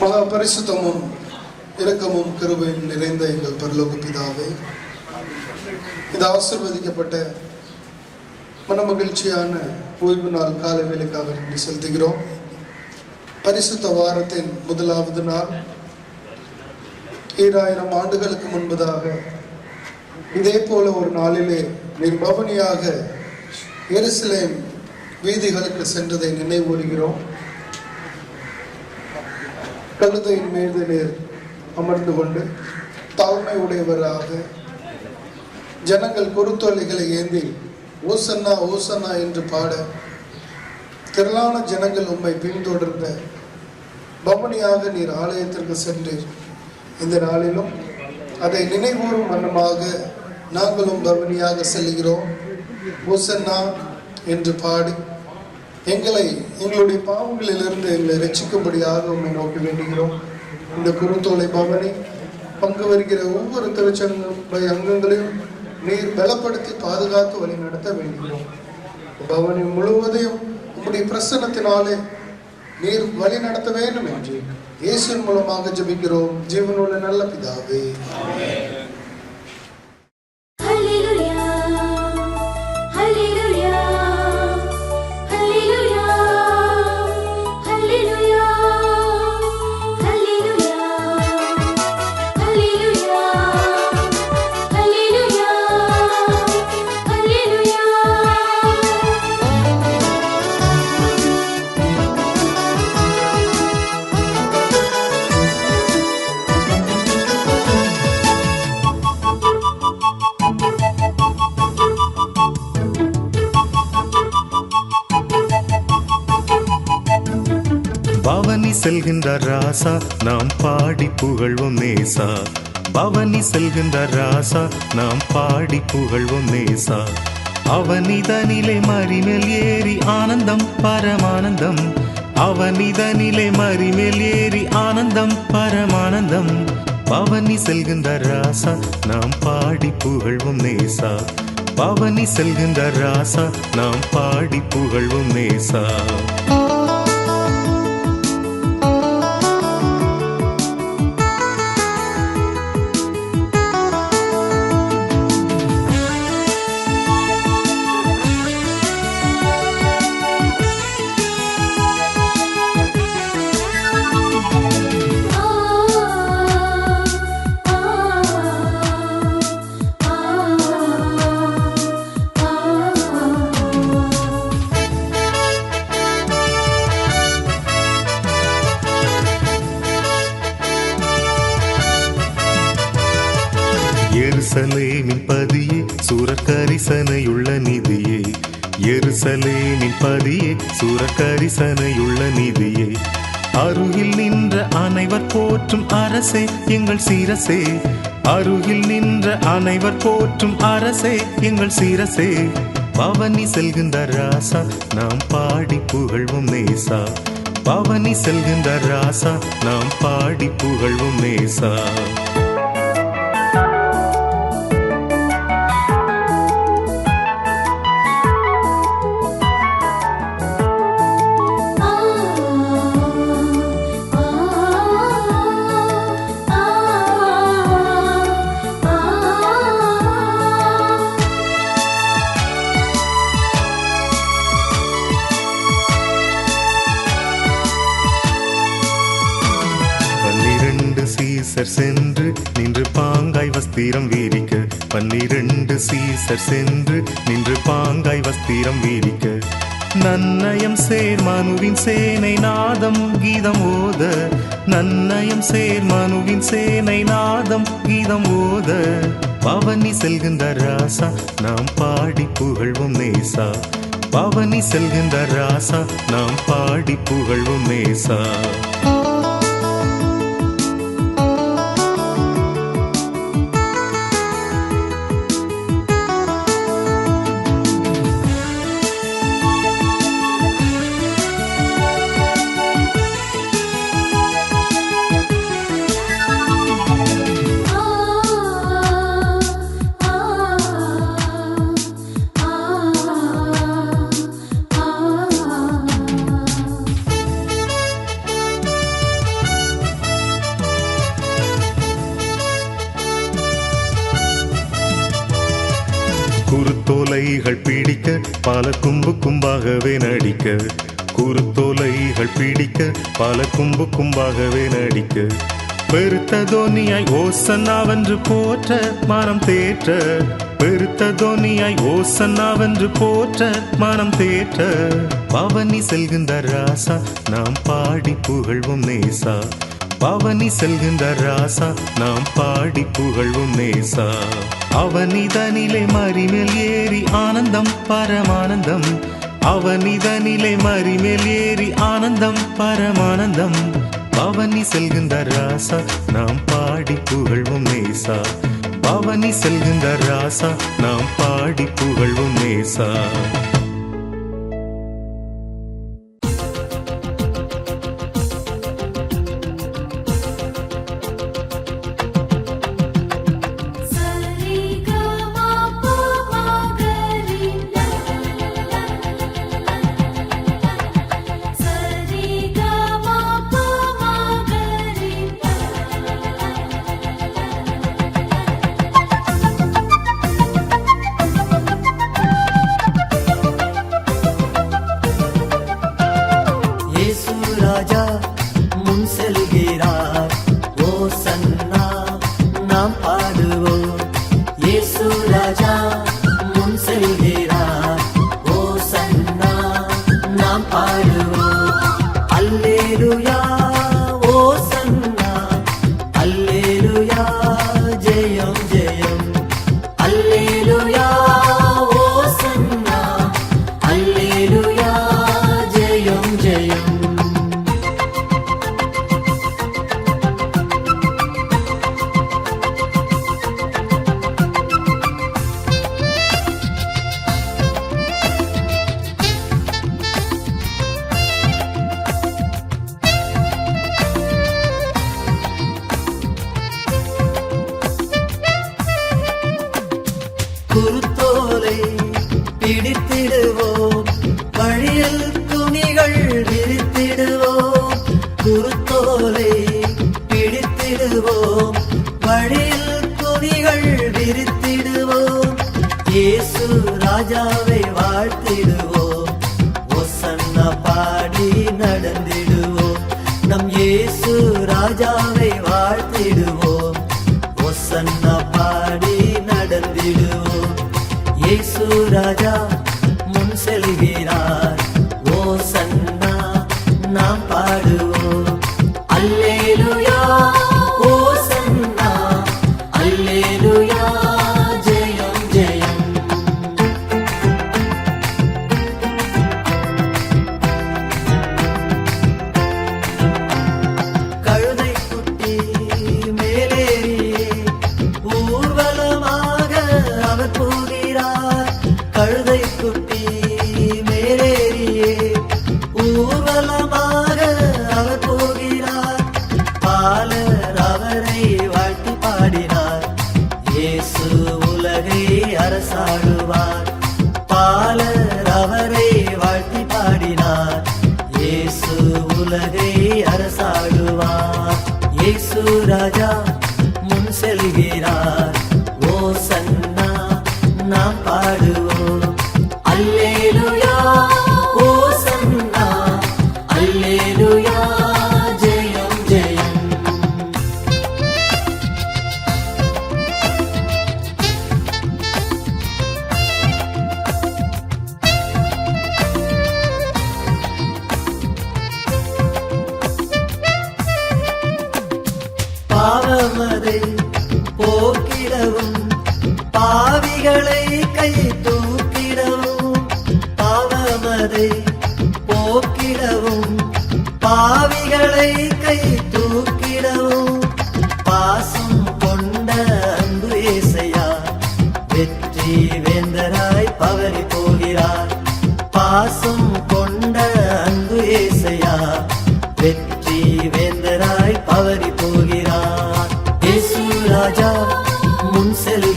பரிசுத்தமும் இரக்கமும் கிருபையும் நிறைந்த எங்கள் பரலோக பிதாவே இது ஆசிர்வதிக்கப்பட்ட மனமகிழ்ச்சியான ஓய்வு நாள் கால வேலைக்காக நன்றி செலுத்துகிறோம். பரிசுத்த வாரத்தின் முதலாவது நாள் ஈராயிரம் ஆண்டுகளுக்கு முன்பதாக இதே போல ஒரு நாளிலே நிர்பவனியாக எருசலேம் வீதிகளுக்கு சென்றதை நினைவுறுகிறோம். கழுதையின் மீது நீர் அமர்ந்து கொண்டு தாழ்மை உடையவராக ஜனங்கள் குருத்தோலைகளை ஏந்தி ஓசன்னா ஓசன்னா என்று பாட திரளான ஜனங்கள் உம்மை பின்தொடர்ந்த பவனியாக நீர் ஆலயத்திற்கு சென்றீர். இந்த நாளிலும் அதை நினைவூறும் வண்ணமாக நாங்களும் பவனியாக செல்கிறோம் ஓசன்னா என்று பாடி எங்களை எங்களுடைய பாவங்களிலிருந்து எங்களை ரசிக்கும்படியாக உண்மை நோக்கி வேண்டுகிறோம். இந்த குருத்தோலை பவனி பங்கு வருகிற ஒவ்வொரு திருச்சங்க அங்கங்களையும் நீர் பலப்படுத்தி பாதுகாத்து வழி நடத்த வேண்டுகிறோம். பவனி முழுவதையும் உங்களுடைய பிரசன்னத்தினாலே நீர் வழி நடத்த வேண்டும் என்று இயேசுவின் மூலமாக ஜபிக்கிறோம். ஜீவனுள்ள நல்ல பிதாவே. பவனி செல்கின்ற ராசா நாம் பாடி புகழ்வோம் நேசா. பவனி செல்கின்ற ராசா நாம் பாடி புகழ்வோம் நேசா. அவனிதனிலே மறிமேல் ஏறி ஆனந்தம் பரமானந்தம். அவனிதனிலே மறிமேல் ஏறி ஆனந்தம் பரமானந்தம். பவனி செல்கின்ற ராசா நாம் பாடி புகழ்வோம் நேசா. பவனி செல்கின்ற ராசா நாம் பாடி புகழ்வோம் நேசா. கரிசனையுள்ள நிதியே. அருகில் நின்ற அனைவர் போற்றும் அரசே எங்கள் சீரசே. அருகில் நின்ற அனைவர் போற்றும் அரசே எங்கள் சீரசே. பவனி செல்கின்ற ராசா நாம் பாடி புகழ்வும் நேசா. பவனி செல்கின்ற ராசா நாம் பாடி புகழ்வும் நேசா. சீசர் சென்று நின்று பாங்காய் வஸ்திரம் வீரிக்க நன்னயம் சேர் மனுவின் சேனை நாதம் கீதம் ஓத. நன்னயம் சேர் மனுவின் சேனை நாதம் கீதம் ஓத. பவனி செல்கின்ற ராசா நாம் பாடி புகழ்வும் நேசா. பவனி செல்கின்ற ராசா நாம் பாடி புகழ்வும் நேசா. குருத்தோலைகள் பிடிக்க பல கும்பு கும்பாகவே நடிக்க. குருத்தோலைகள் பிடிக்க பல கும்பு கும்பாகவே நடிக்க. பெருத்த தோனியாய் ஓசன்னாவென்று போற்ற மனம் தேற்ற. பெருத்த தோனியாய் ஓசன்னாவென்று போற்ற மனம் தேற்ற. பவனி செல்கின்ற ராசா நாம் பாடி புகழ்வும் நேசா. பவனி செல்கின்ற ராசா நாம் பாடி புகழ்வும் நேசா. அவனிதனிலே மறிமேல் ஏறி ஆனந்தம் பரமானந்தம். அவனிதனிலே மறிமேல் ஏறி ஆனந்தம் பரமானந்தம். பவனி செல்கின்ற ராசா நாம் பாடி புகழ்வும் நேசா. பவனி செல்கின்ற ராசா நாம் பாடி புகழ்வும் நேசா.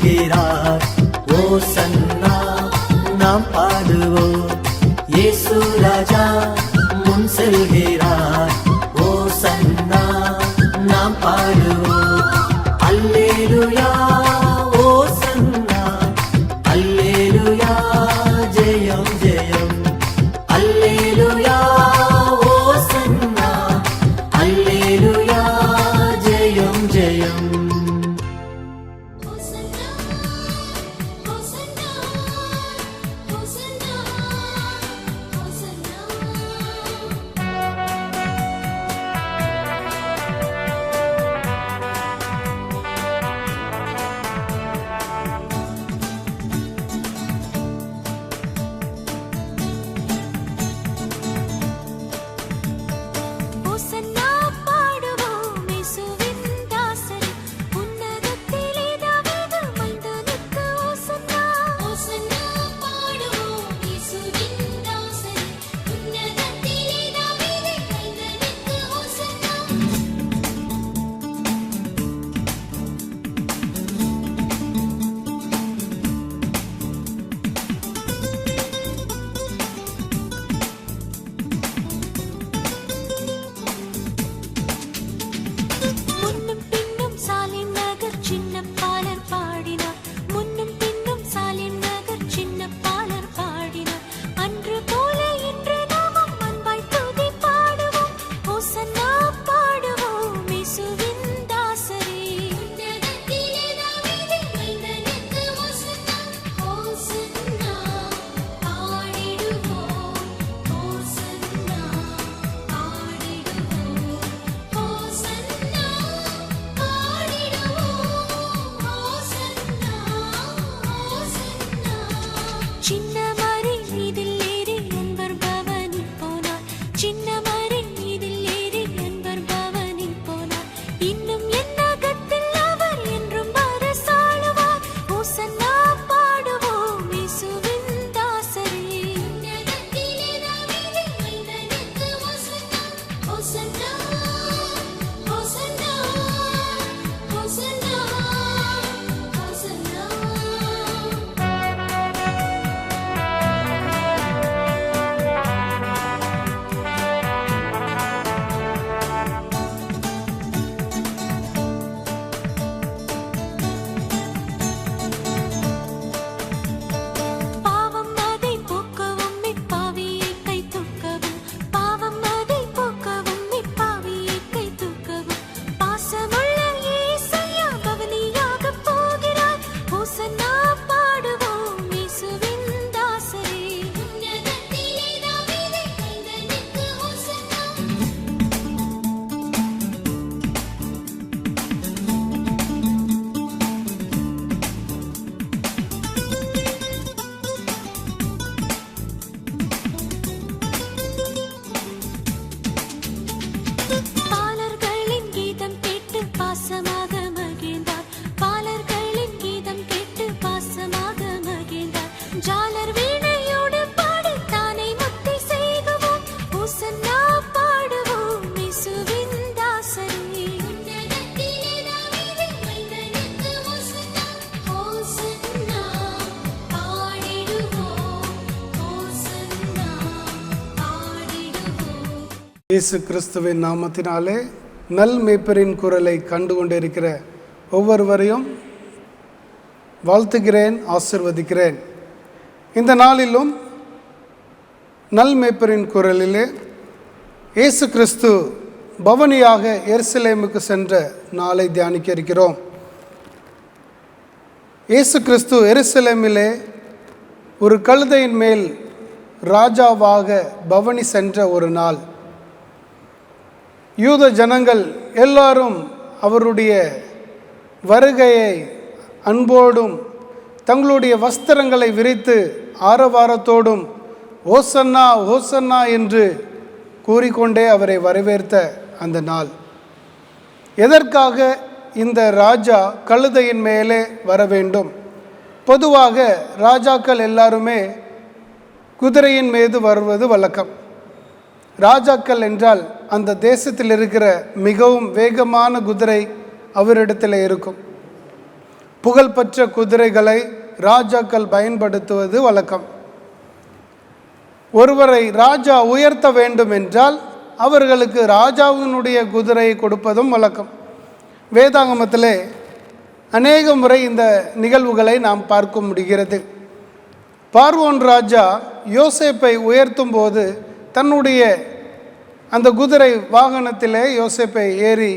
வருகிறார் ஓ சன்னா நாம் பாடுவோம். ஏசு ராஜா. இயேசு கிறிஸ்துவின் நாமத்தினாலே நல் மேய்ப்பரின் குரலை கண்டு கொண்டிருக்கிற ஒவ்வொருவரையும் வாழ்த்துகிறேன் ஆசிர்வதிக்கிறேன். இந்த நாளிலும் நல் மேய்ப்பரின் குரலிலே இயேசு கிறிஸ்து பவனியாக எருசலேமுக்கு சென்ற நாளை தியானிக்க இருக்கிறோம் இயேசு கிறிஸ்து எருசலேமிலே ஒரு கழுதையின் மேல் ராஜாவாக பவனி சென்ற ஒரு நாள். யூத ஜனங்கள் எல்லாரும் அவருடைய வருகையை அன்போடும் தங்களுடைய வஸ்திரங்களை விரித்து ஆரவாரத்தோடும் ஓசன்னா ஓசன்னா என்று கூறிக்கொண்டே அவரை வரவேற்ற அந்த நாள். எதற்காக இந்த ராஜா கழுதையின் மேலே வர வேண்டும்? பொதுவாக ராஜாக்கள் எல்லாருமே குதிரையின் மீது வருவது வழக்கம். ராஜாக்கள் என்றால் அந்த தேசத்தில் இருக்கிற மிகவும் வேகமான குதிரை அவரிடத்தில் இருக்கும். புகழ்பெற்ற குதிரைகளை ராஜாக்கள் பயன்படுத்துவது வழக்கம். ஒருவரை ராஜா உயர்த்த வேண்டும் என்றால் அவர்களுக்கு ராஜாவினுடைய குதிரையை கொடுப்பதும் வழக்கம். வேதாங்கமத்திலே அநேக முறை இந்த நிகழ்வுகளை நாம் பார்க்க முடிகிறது. பார்வோன் ராஜா யோசேப்பை உயர்த்தும் போது தன்னுடைய அந்த குதிரை வாகனத்திலே யோசேப்பை ஏறி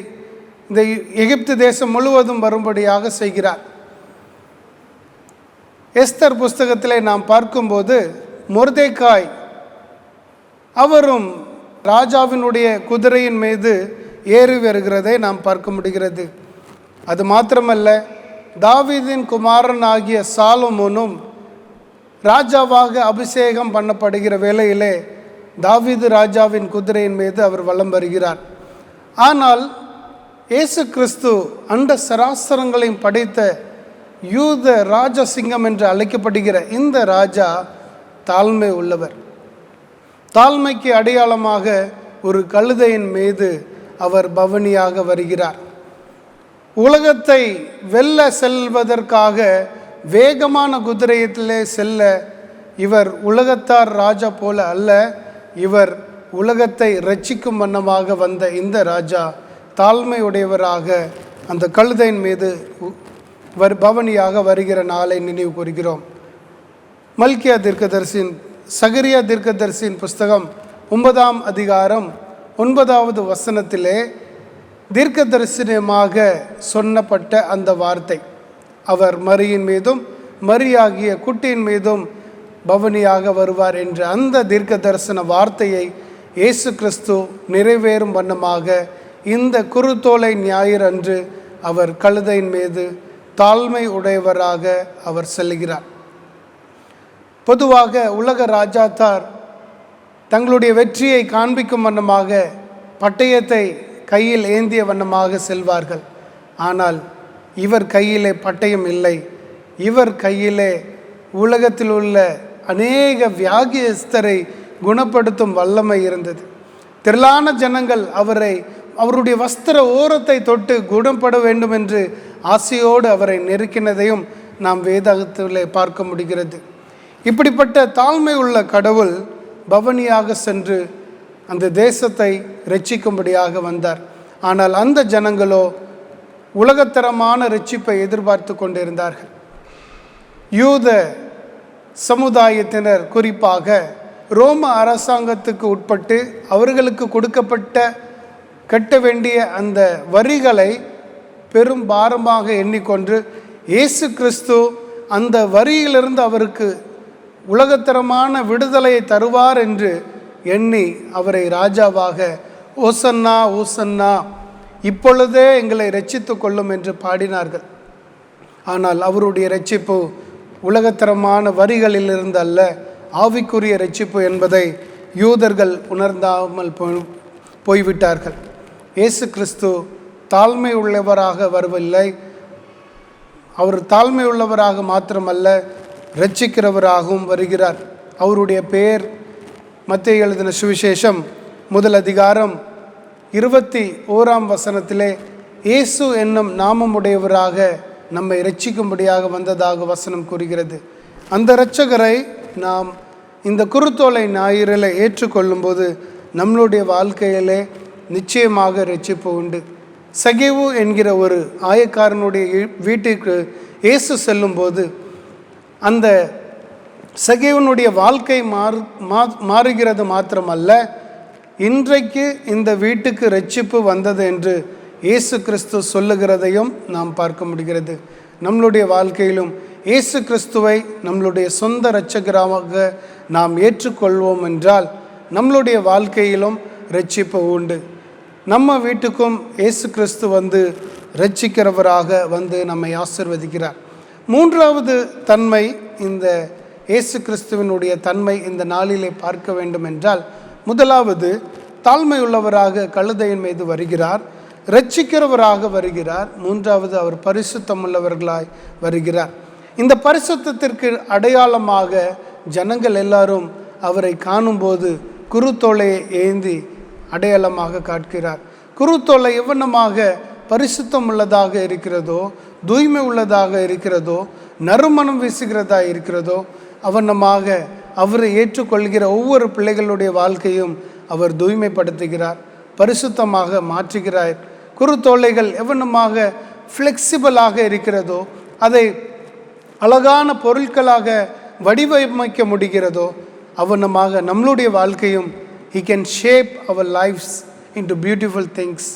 இந்த எகிப்து தேசம் முழுவதும் வரும்படியாக செய்கிறார். எஸ்தர் புஸ்தகத்திலே நாம் பார்க்கும்போது முர்தேக்காய் அவரும் ராஜாவினுடைய குதிரையின் மீது ஏறி வருகிறதை நாம் பார்க்க முடிகிறது. அது மாத்திரமல்ல தாவீதின் குமாரன் ஆகிய சாலமோனும் ராஜாவாக அபிஷேகம் பண்ணப்படுகிற வேளையிலே தாவீது ராஜாவின் குதிரையின் மீது அவர் வலம் வருகிறார். ஆனால் இயேசு கிறிஸ்து அண்ட சராசரங்களையும் படைத்த யூத ராஜசிங்கம் என்று அழைக்கப்படுகிற இந்த ராஜா தாழ்மை உள்ளவர். தாழ்மைக்கு அடையாளமாக ஒரு கழுதையின் மீது அவர் பவனியாக வருகிறார். உலகத்தை வெல்ல செல்வதற்காக வேகமான குதிரையத்திலே செல்ல இவர் உலகத்தார் ராஜா போல அல்ல இவர் உலகத்தை ரட்சிக்கும் வண்ணமாக வந்த இந்த ராஜா தாழ்மையுடையவராக அந்த கழுதையின் மீது உ- வர் பவனியாக வருகிற நாளை நினைவு கூறுகிறோம். மல்கியா தீர்க்கதரிசியின் சகரியா தீர்க்கதரிசியின் புஸ்தகம் ஒன்பதாம் அதிகாரம் ஒன்பதாவது வசனத்திலே தீர்க்க தரிசனமாக சொன்னப்பட்ட அந்த வார்த்தை. அவர் மரியின் மீதும் மரியாகிய குட்டியின் மீதும் பவனியாக வருவார் என்ற அந்த தீர்க்க தரிசன வார்த்தையை இயேசு கிறிஸ்து நிறைவேறும் வண்ணமாக இந்த குருத்தோலை ஞாயிறு அன்று அவர் கழுதையின் மீது தாழ்மை உடையவராக அவர் செல்கிறார். பொதுவாக உலக ராஜாத்தார் தங்களுடைய வெற்றியை காண்பிக்கும் வண்ணமாக பட்டயத்தை கையில் ஏந்திய வண்ணமாக செல்வார்கள். ஆனால் இவர் கையிலே பட்டயம் இல்லை. இவர் கையிலே உலகத்தில் உள்ள அநேக வியாகியஸ்தரை குணப்படுத்தும் வல்லமை இருந்தது. திரளான ஜனங்கள் அவரை அவருடைய வஸ்திர ஓரத்தை தொட்டு குணப்பட வேண்டும் என்று ஆசையோடு அவரை நெருக்கினதையும் நாம் வேதாகத்திலே பார்க்க முடிகிறது. இப்படிப்பட்ட தாழ்மை உள்ள கடவுள் பவனியாக சென்று அந்த தேசத்தை ரட்சிக்கும்படியாக வந்தார். ஆனால் அந்த ஜனங்களோ உலகத்தரமான ரட்சிப்பை எதிர்பார்த்து கொண்டிருந்தார்கள். யூத சமுதாயத்தினர் குறிப்பாக ரோம அரசாங்கத்துக்கு உட்பட்டு அவர்களுக்கு கொடுக்கப்பட்ட கட்ட வேண்டிய அந்த வரிகளை பெரும் பாரமாக எண்ணிக்கொண்டு இயேசு கிறிஸ்து அந்த வரியிலிருந்து அவருக்கு உலகத்தரமான விடுதலையை தருவார் என்று எண்ணி அவரை ராஜாவாக ஓசன்னா ஓசன்னா இப்பொழுதே எங்களை ரட்சித்து கொள்ளும் என்று பாடினார்கள். ஆனால் அவருடைய ரட்சிப்பு உலகத்தரமான வரிகளிலிருந்து அல்ல ஆவிக்குரிய ரட்சிப்பு என்பதை யூதர்கள் உணர்ந்தாமல் போய்விட்டார்கள். இயேசு கிறிஸ்து தாழ்மை உள்ளவராக வரவில்லை. அவர் தாழ்மை உள்ளவராக மாத்திரமல்ல ரட்சிக்கிறவராகவும் வருகிறார். அவருடைய பெயர் மத்திய எழுதின சுவிசேஷம் முதல் அதிகாரம் இருபத்தி ஓராம் வசனத்திலே இயேசு என்னும் நாமமுடையவராக நம்மை ரட்சிக்கும்படியாக வந்ததாக வசனம் கூறுகிறது. அந்த இரட்சகரை நாம் இந்த குருத்தோலை ஞாயிறில் ஏற்றுக்கொள்ளும்போது நம்மளுடைய வாழ்க்கையிலே நிச்சயமாக ரட்சிப்பு உண்டு. சகேவு என்கிற ஒரு ஆயக்காரனுடைய வீட்டுக்கு வீட்டிற்கு இயேசு செல்லும்போது அந்த சகேவனுடைய வாழ்க்கை மாறு மா- மாறுகிறது மாத்திரமல்ல இன்றைக்கு இந்த வீட்டுக்கு ரட்சிப்பு வந்தது என்று இயேசு கிறிஸ்து சொல்லுகிறதையும் நாம் பார்க்க முடிகிறது. நம்மளுடைய வாழ்க்கையிலும் இயேசு கிறிஸ்துவை நம்மளுடைய சொந்த இரட்சகராக நாம் ஏற்றுக்கொள்வோம் என்றால் நம்மளுடைய வாழ்க்கையிலும் ரட்சிப்பு உண்டு. நம்ம வீட்டுக்கும் இயேசு கிறிஸ்து வந்து ரட்சிக்கிறவராக வந்து நம்மை ஆசிர்வதிக்கிறார். மூன்றாவது தன்மை இந்த இயேசு கிறிஸ்துவினுடைய தன்மை இந்த நாளிலே பார்க்க வேண்டும் என்றால் முதலாவது தாழ்மையுள்ளவராக கழுதையின் மீது வருகிறார். ரட்சிக்கிறவராக வருகிறார். மூன்றாவது அவர் பரிசுத்தமுள்ளவர்களாய் வருகிறார். இந்த பரிசுத்தத்திற்கு அடையாளமாக ஜனங்கள் எல்லாரும் அவரை காணும்போது குருத்தோலையை ஏந்தி அடையாளமாக காட்கிறார். குருத்தோலை எவ்வளமாக பரிசுத்தம் உள்ளதாக இருக்கிறதோ தூய்மை உள்ளதாக இருக்கிறதோ நறுமணம் வீசுகிறதா இருக்கிறதோ அவனமாக அவரை ஏற்றுக்கொள்கிற ஒவ்வொரு பிள்ளைகளுடைய வாழ்க்கையும் அவர் தூய்மைப்படுத்துகிறார் பரிசுத்தமாக மாற்றுகிறார். குருத்தோலைகள் எவ்வளமாக ஃப்ளெக்சிபிளாக இருக்கிறதோ அதை அழகான பொருட்களாக வடிவமைக்க முடிகிறதோ அவனமாக நம்மளுடைய வாழ்க்கையும் he can shape our lives into beautiful things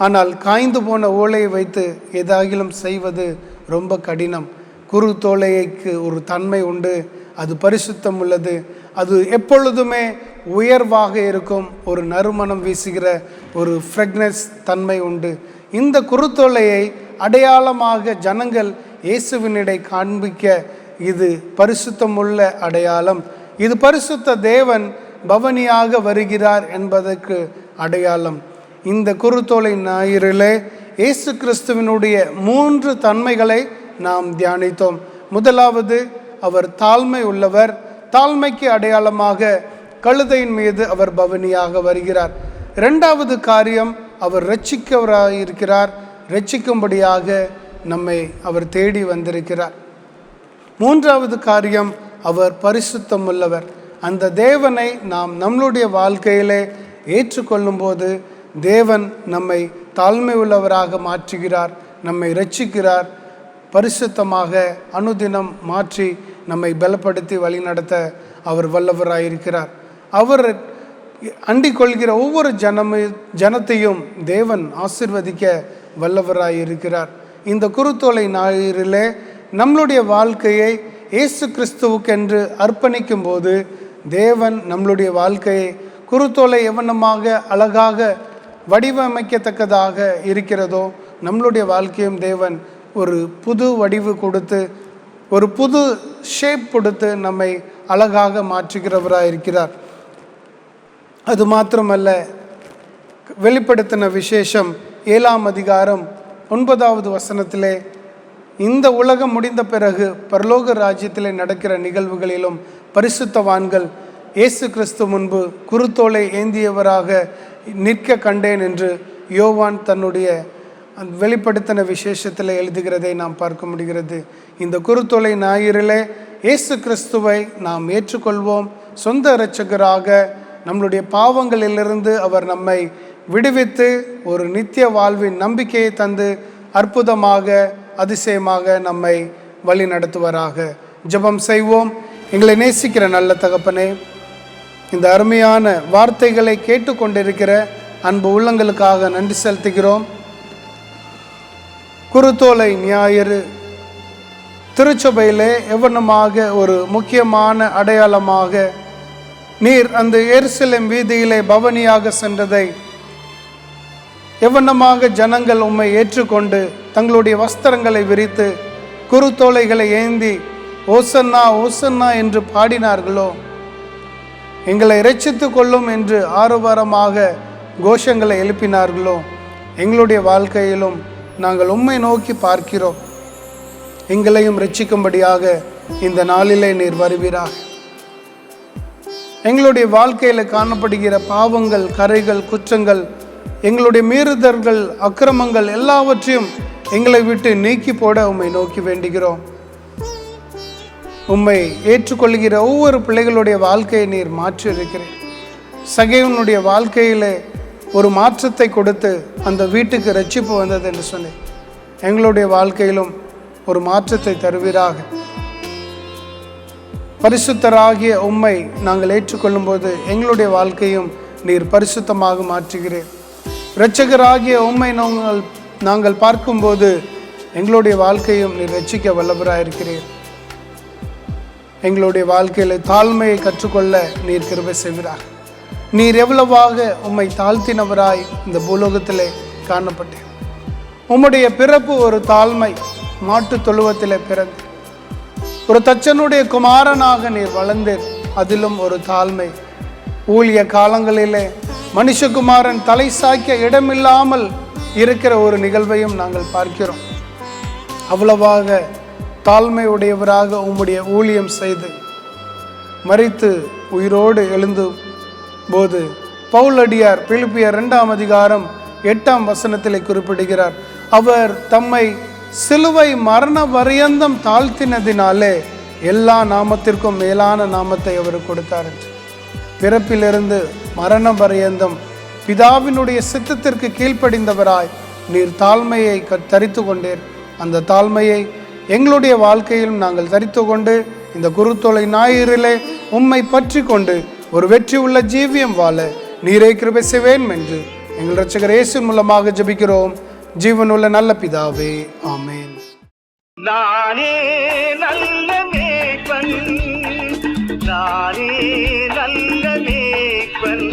ஆனால் காய்ந்து போன ஓலையை வைத்து ஏதாகிலும் செய்வது ரொம்ப கடினம். குரு தோலைக்கு ஒரு தன்மை உண்டு அது பரிசுத்தம் உள்ளது. அது எப்பொழுதுமே உயர்வாக இருக்கும். ஒரு நறுமணம் வீசுகிற ஒரு ஃப்ரெக்னஸ் தன்மை உண்டு. இந்த குருத்தோலையை அடையாளமாக ஜனங்கள் இயேசுவினிடை காண்பிக்க இது பரிசுத்தமுள்ள அடையாளம். இது பரிசுத்த தேவன் பவனியாக வருகிறார் என்பதற்கு அடையாளம். இந்த குருத்தோலை ஞாயிறிலே இயேசு கிறிஸ்துவினுடைய மூன்று தன்மைகளை நாம் தியானித்தோம். முதலாவது அவர் தாழ்மை உள்ளவர். தாழ்மைக்கு அடையாளமாக கழுதையின் மீது அவர் பவனியாக வருகிறார். இரண்டாவது காரியம் அவர் ரட்சிக்கவராக இருக்கிறார் ரட்சிக்கும்படியாக நம்மை அவர் தேடி வந்திருக்கிறார். மூன்றாவது காரியம் அவர் பரிசுத்தம் உள்ளவர் அந்த தேவனை நாம் நம்மளுடைய வாழ்க்கையிலே ஏற்றுக்கொள்ளும்போது தேவன் நம்மை தாழ்மை உள்ளவராக மாற்றுகிறார் நம்மை ரட்சிக்கிறார் பரிசுத்தமாக அனுதினம் மாற்றி நம்மை பலப்படுத்தி வழிநடத்த அவர் வல்லவராயிருக்கிறார் அவர் அண்டிக் கொள்கிற ஒவ்வொரு ஜனம ஜனத்தையும் தேவன் ஆசிர்வதிக்க வல்லவராயிருக்கிறார் இந்த குருத்தோலை ஞாயிறிலே நம்மளுடைய வாழ்க்கையை இயேசு கிறிஸ்துவுக்கென்று அர்ப்பணிக்கும் போது தேவன் நம்மளுடைய வாழ்க்கையை குருத்தோலை எவனமாக அழகாக வடிவமைக்கத்தக்கதாக இருக்கிறதோ நம்மளுடைய வாழ்க்கையும் தேவன் ஒரு புது வடிவு கொடுத்து ஒரு புது ஷேப் கொடுத்து நம்மை அழகாக மாற்றுகிறவராக இருக்கிறார். அது மாத்திரமல்ல வெளிப்படுத்தின விசேஷம் ஏழாம் அதிகாரம் ஒன்பதாவது வசனத்திலே இந்த உலகம் முடிந்த பிறகு பரலோக ராஜ்யத்திலே நடக்கிற நிகழ்வுகளிலும் பரிசுத்தவான்கள் இயேசு கிறிஸ்து முன்பு குருத்தோலை ஏந்தியவராக நிற்க கண்டேன் என்று யோவான் தன்னுடைய வெளிப்படுத்தின விசேஷத்தில் எழுதுகிறதை நாம் பார்க்க முடிகிறது. இந்த குருத்தொலை ஞாயிறிலே இயேசு கிறிஸ்துவை நாம் ஏற்றுக்கொள்வோம். சொந்த இரட்சகராக நம்மளுடைய பாவங்களிலிருந்து அவர் நம்மை விடுவித்து ஒரு நித்திய வாழ்வின் நம்பிக்கையை தந்து அற்புதமாக அதிசயமாக நம்மை வழி நடத்துவராக ஜெபம் செய்வோம். எங்களை நேசிக்கிற நல்ல தகப்பனே இந்த அருமையான வார்த்தைகளை கேட்டுக்கொண்டிருக்கிற அன்பு உள்ளங்களுக்காக நன்றி செலுத்துகிறோம். குருத்தோலை ஞாயிறு. திருச்சபையிலே எவனமாக ஒரு முக்கியமான அடையாளமாக நீர் அந்த எருசலேம் வீதியிலே பவனியாக சென்றதை எவனமாக ஜனங்கள் உம்மை ஏற்றுக்கொண்டு தங்களுடைய வஸ்திரங்களை விரித்து குருத்தோலைகளை ஏந்தி ஓசன்னா ஓசன்னா என்று பாடினார்களோ? எங்களை இரட்சித்து கொள்ளும் என்று ஆரவாரமாக கோஷங்களை எழுப்பினார்களோ? எங்களுடைய வாழ்க்கையிலும் நாங்கள் உம்மை நோக்கி பார்க்கிறோம். எங்களையும் ரட்சிக்கும்படியாக இந்த நாளிலே நீர் வருவீராக. எங்களுடைய வாழ்க்கையில் காணப்படுகிற பாவங்கள் கரைகள் குற்றங்கள் எங்களுடைய மீறுதல்கள் அக்கிரமங்கள் எல்லாவற்றையும் எங்களை விட்டு நீக்கி போட உம்மை நோக்கி வேண்டுகிறோம். உம்மை ஏற்றுக்கொள்கிற ஒவ்வொரு பிள்ளைகளுடைய வாழ்க்கையை நீர் மாற்றி இருக்கிறேன் சகைவனுடைய வாழ்க்கையிலே ஒரு மாற்றத்தை கொடுத்து அந்த வீட்டுக்கு ரட்சிப்பு வந்தது என்று சொன்னேன். எங்களுடைய வாழ்க்கையிலும் ஒரு மாற்றத்தை தருவீராக. பரிசுத்தராகிய உம்மை நாங்கள் ஏற்றுக்கொள்ளும்போது எங்களுடைய வாழ்க்கையும் நீர் பரிசுத்தமாக மாற்றுகிறேன் இரட்சகராகிய உம்மை நாங்கள் நாங்கள் பார்க்கும்போது எங்களுடைய வாழ்க்கையும் நீர் ரட்சிக்க வல்லவராயிருக்கிறீர் எங்களுடைய வாழ்க்கையில் தாழ்மையை கற்றுக்கொள்ள நீர் கிருபை செய்கிறார்கள் நீர் எவ்வளவாக உம்மை தாழ்த்தினவராய் இந்த பூலோகத்திலே காணப்பட்டேன். உம்முடைய பிறப்பு ஒரு தாழ்மை மாட்டுத் தொழுவத்திலே பிறந்து ஒரு தச்சனுடைய குமாரனாக நீர் வளர்ந்தீர் அதிலும் ஒரு தாழ்மை. ஊழிய காலங்களிலே மனுஷகுமாரன் தலை சாய்க்க இடமில்லாமல் இருக்கிற ஒரு நிகழ்வையும் நாங்கள் பார்க்கிறோம். அவ்வளவாக தாழ்மையுடையவராக உம்முடைய ஊழியம் செய்து மறித்து உயிரோடு எழுந்து போது பவுலடியார் பிலிப்பியர் இரண்டாம் அதிகாரம் எட்டாம் வசனத்திலே குறிப்பிடுகிறார் அவர் தம்மை சிலுவை மரண பரியந்தம் தாழ்த்தினதினாலே எல்லா நாமத்திற்கும் மேலான நாமத்தை அவர் கொடுத்தார் என்று. பிறப்பிலிருந்து மரண பரியந்தம் பிதாவினுடைய சித்தத்திற்கு கீழ்ப்படிந்தவராய் நீர் தாழ்மையை க- தரித்து கொண்டீர். அந்த தாழ்மையை எங்களுடைய வாழ்க்கையிலும் நாங்கள் தரித்து கொண்டு இந்த குருத்தொலை ஞாயிறிலே உம்மை பற்றி கொண்டு ஒரு வெற்றி உள்ள ஜீவியம் வாழ நீரை கிருபை செய்வேன் என்று எங்கள் ரட்சகர் இயேசு மூலமாக ஜெபிக்கிறோம். உள்ள நல்ல பிதாவே ஆமேன். நானே நல்ல மேய்ப்பன். நானே நல்ல மேய்ப்பன்.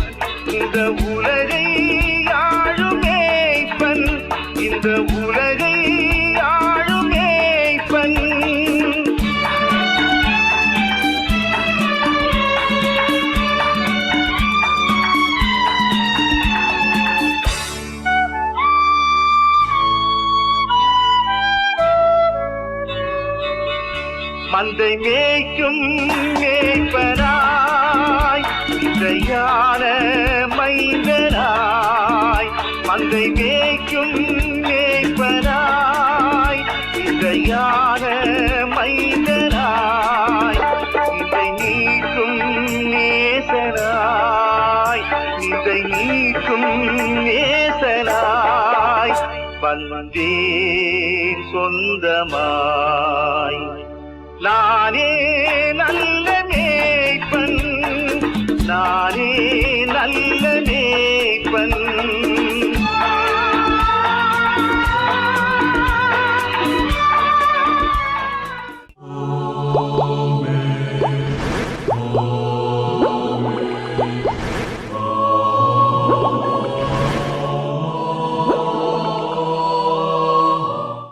இந்த மேய்க்கும் மேய்ப்பனாய் இசையான மைந்தராய் மங்கை வே